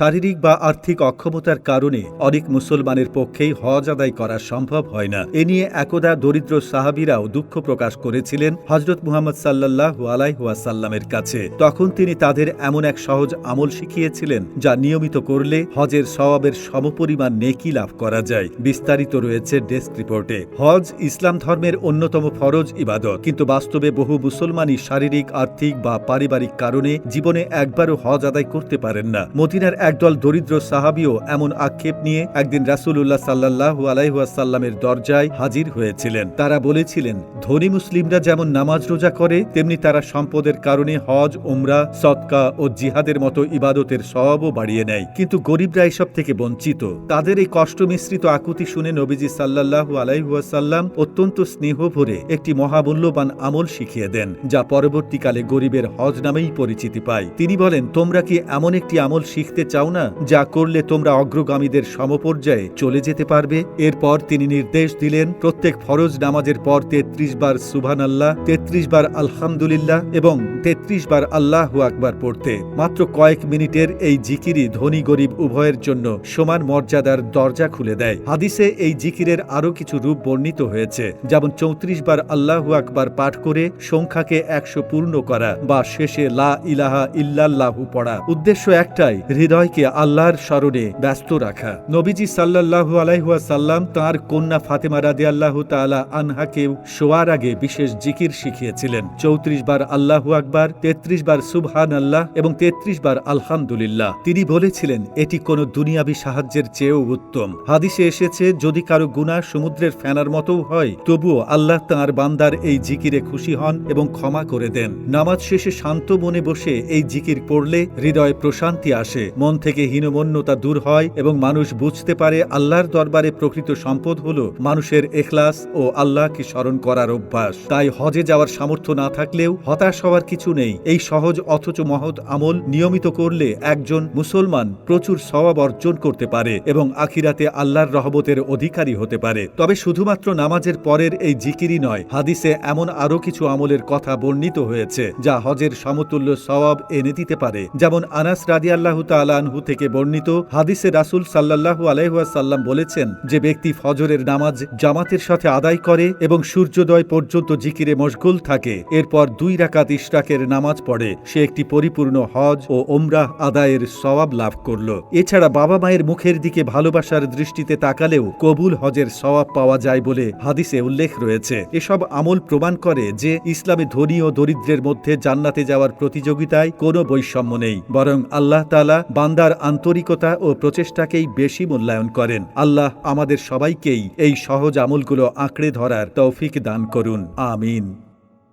শারীরিক বা আর্থিক অক্ষমতার কারণে অনেক মুসলমানের পক্ষেই হজ আদায় করা সম্ভব হয় না। এ নিয়ে একদা দরিদ্র সাহাবিরাও দুঃখ প্রকাশ করেছিলেন হজরত মুহাম্মদ সাল্লাহ আলাইহাসাল্লামের কাছে। তখন তিনি তাদের এমন এক সহজ আমল শিখিয়েছিলেন, যা নিয়মিত করলে হজের সওয়াবের সমপরিমাণ নেকি লাভ করা যায়। বিস্তারিত রয়েছে ডেস্ক রিপোর্টে। হজ ইসলাম ধর্মের অন্যতম ফরজ ইবাদত, কিন্তু বাস্তবে বহু মুসলমানই শারীরিক, আর্থিক বা পারিবারিক কারণে জীবনে একবারও হজ আদায় করতে পারেন না। মদিনার একদল দরিদ্র সাহাবিও এমন আক্ষেপ নিয়ে একদিন রাসুল্লাহ সাল্লাহ আলাইহাসাল্লামের দরজায় হাজির হয়েছিলেন। তারা বলেছিলেন, ধনী মুসলিমরা যেমন নামাজ রোজা করে, তেমনি তারা সম্পদের কারণে হজ ওমরা সৎকা ও জিহাদের মতো ইবাদতের সবও বাড়িয়ে নেয়। কিন্তু গরিবরা এসব থেকে বঞ্চিত। তাদের এই কষ্ট মিশ্রিত আকুতি শুনে নবীজি সাল্লাহু আলাইহাসাল্লাম অত্যন্ত স্নেহ ভরে একটি মহামূল্যবান আমল শিখিয়ে দেন, যা পরবর্তীকালে গরিবের হজ নামেই পরিচিতি পায়। তিনি বলেন, তোমরা কি এমন একটি আমল শিখতে চাও না, যা করলে তোমরা অগ্রগামীদের সমপর্যায়ে চলে যেতে পারবে। এরপর তিনি নির্দেশ দিলেন, প্রত্যেক ফরজ নামাজের পর তেত্রিশ বার সুবহান আল্লাহ তেত্রিশ বার আলহামদুলিল্লাহ এবং তেত্রিশ বার আল্লাহ আকবার পড়তে। মাত্র কয়েক মিনিটের এই জিকিরই ধনী গরিব উভয়ের জন্য সমান মর্যাদার দরজা খুলে দেয়। হাদিসে এই জিকিরের আরও কিছু রূপ বর্ণিত হয়েছে, যেমন চৌত্রিশ বার আল্লাহ আকবার পাঠ করে সংখ্যাকে একশো পূর্ণ করা বা শেষে লা ইলাহা ইল্লাল্লাহু পড়া। উদ্দেশ্য একটাই হৃদয়কে আল্লাহর স্মরণে ব্যস্ত রাখা। নবীজি সাল্লাল্লাহু আলাইহাসাল্লাম তাঁর কন্যা ফাতেমা রাদি আল্লাহ তালা আনহাকেও শোয়ার আগে বিশেষ জিকির শিখিয়েছিলেন। চৌত্রিশ বার আল্লাহু আকবার, তেত্রিশ বার সুবহান আল্লাহ এবং তেত্রিশ বার আলহামদুলিল্লাহ। তিনি বলেছিলেন, এটি কোনো দুনিয়াবি সাহায্যের চেয়েও উত্তম। হাদিসে এসেছে, যদি কারও গুণা সমুদ্রের ফেনার মতো হয়, তবুও আল্লাহ তাঁর বান্দার এই জিকিরে খুশি হন এবং ক্ষমা করে দেন। নামাজ শেষে শান্ত মনে বসে এই জিকির পড়লে হৃদয় প্রশান্তি আসে, মন থেকে হীনমন্যতা দূর হয় এবং মানুষ বুঝতে পারে আল্লাহর দরবারে প্রকৃত সম্পদ হল মানুষের এখলাস ও আল্লাহকে স্মরণ করার অভ্যাস। তাই হজে যাওয়ার সামর্থ্য না থাকলেও হতাশ হওয়ার কিছু নেই। এই সহজ অথচ মহৎ আমল নিয়মিত করলে একজন মুসলমান প্রচুর সওয়াব অর্জন করতে পারে এবং আখিরাতে আল্লাহর রহবতের অধিকারী হতে পারে। তবে শুধুমাত্র নামাজের পরের এই জিকিরই নয়, হাদিসে এমন আরও কিছু আমলের কথা বর্ণিত হয়েছে, যা হজের সমতুল্য সওয়াব এনে দিতে পারে। যেমন আনাস রাদি আল্লাহ তালানহু থেকে বর্ণিত হাদিসে রাসুল সাল্লাহু আলাইহাসাল্লাম বলেছেন যে ব্যক্তি ফজরের নামাজ জামাতের সাথে আদায় করে এবং সূর্যোদয় পর্যন্ত জিকিরে মশগুল থাকে, এরপর দুই রাকাত ইশরাকের নামাজ পড়ে, সে একটি পরিপূর্ণ হজ ও ওমরাহ আদায়ের সওয়াব লাভ করল। এছাড়া বাবা মায়ের মুখের দিকে ভালোবাসার দৃষ্টিতে তাকালেও কবুল হজের সওয়াব পাওয়া যায় বলে হাদিসে উল্লেখ রয়েছে। এসব আমল প্রমাণ করে যে ইসলামে ধনী ও দরিদ্রের মধ্যে জান্নাতে যাওয়ার প্রতিযোগিতায় কোনো বৈষম্য নেই, বরং আল্লাহ তালা বান্দার আন্তরিকতা ও প্রচেষ্টাকেই বেশি মূল্যায়ন করেন। আল্লাহ আমাদের সবাইকেই এই সহজ আমলগুলো আঁকড়ে ধরার তৌফিক দান করুন। আমিন।